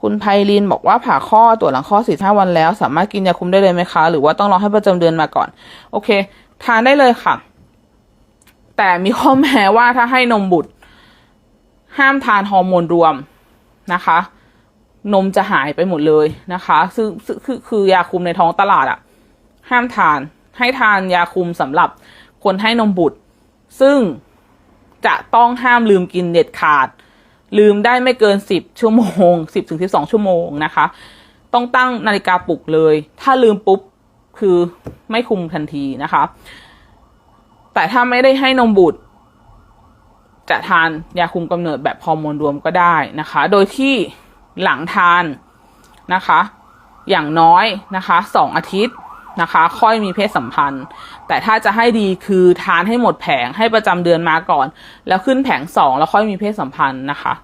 คุณไพลินบอกว่าผ่าข้อตรวจหลังข้อสี่ห้าวันแล้ว สามารถกินยาคุมได้เลยไหมคะ หรือว่าต้องรอให้ประจำเดือนมาก่อน โอเค ทานได้เลยค่ะ แต่มีข้อแม้ว่าถ้าให้นมบุตร ห้ามทานฮอร์โมนรวมนะคะ นมจะหายไปหมดเลยนะคะ ซึ่งคือคือยาคุมในท้องตลาดอะห้ามทานให้ทานยาคุมสำหรับคนให้นมบุตร ซึ่งจะต้องห้ามลืมกินเด็ดขาด ลืมได้ไม่เกินสิบชั่วโมงสิบถึงสิบสองชั่วโมงนะคะ ต้องตั้งนาฬิกาปลุกเลย ถ้าลืมปุ๊บคือไม่คุมทันทีนะคะ แต่ถ้าไม่ได้ให้นมบุตร จะทานยาคุมกำเนิดแบบฮอร์โมนรวมก็ได้นะคะ โดยที่หลังทานนะคะ อย่างน้อยนะคะสองอาทิตย์ นะคะ ค่อยมีเพศสัมพันธ์ แต่ถ้าจะให้ดีคือทานให้หมดแผงให้ประจำเดือนมาก่อน แล้วขึ้นแผงสองแล้วค่อยมีเพศสัมพันธ์นะคะ